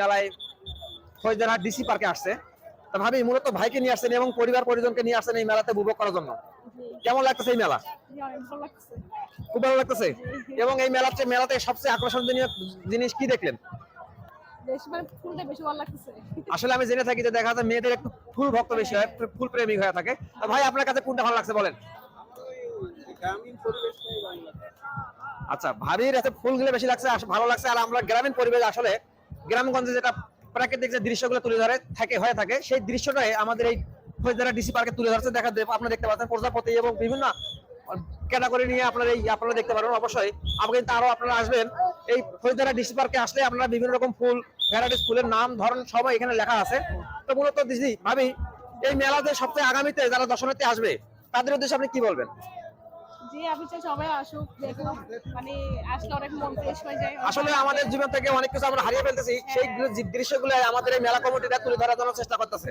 মেলায় ফৌজদারহাট ডিসি পার্কে আসছে। তা ভাবি মূলত ভাইকে নিয়ে আসছেন এবং পরিবার পরিজনকে নিয়ে আসছেন এই মেলাতে উপভোগ করার জন্য। কেমন লাগতেছে এই মেলা? খুব ভালো লাগতেছে? এবং এই মেলাতে মেলাতে সবচেয়ে আকর্ষণীয় জিনিস কি দেখলেন? মানে আসলে আমি জেনে থাকি যে দেখা যায় মেয়েদের একটু ফুল ভক্ত বেশি হয় ফুল প্রেমিক হয়ে থাকে। ভাই আপনার কাছে কোনটা ভালো লাগছে বলেন? আচ্ছা ভাবির কাছে ফুলগুলো বেশি লাগছে ভালো লাগছে। আর আমরা গ্রামীণ পরিবেশ আসলে গ্রামগঞ্জে যেটা প্রাকৃতিক যে দৃশ্যগুলো তুলে ধরে থাকে, হয়ে থাকে, সেই দৃশ্যটাই আমাদের এই ফৌজদারা ডিসি পার্কে তুলে ধরছে। দেখা আপনারা দেখতে পাচ্ছেন প্রজাপতি এবং বিভিন্ন ক্যাটাগরি নিয়ে আপনারা এই আপনারা দেখতে পারেন অবশ্যই। আমাকে কিন্তু আরও আপনারা আসবেন, এই ফৌজদারা ডিসি পার্কে আসলে আপনারা বিভিন্ন রকম ফুল, ভ্যারাইটিস ফুলের নাম, ধরন সবাই এখানে লেখা আছে। তো মূলত দিদি, ভাবি, এই মেলাতে সপ্তাহে আগামীতে যারা দর্শনার্থী আসবে, তাদের উদ্দেশ্যে আপনি কি বলবেন? জি আমি চাই সবাই আসুক দেখুক মানে আসলে অনেক মন ফ্রেশ হয়ে যায় আসলে আমাদের জীবন থেকে অনেক কিছু আমরা হারিয়ে ফেলতেছি। সেই দৃশ্যগুলো আমাদের এই মেলা কমিটিটা তুলে ধরার জন্য চেষ্টা করতেছে।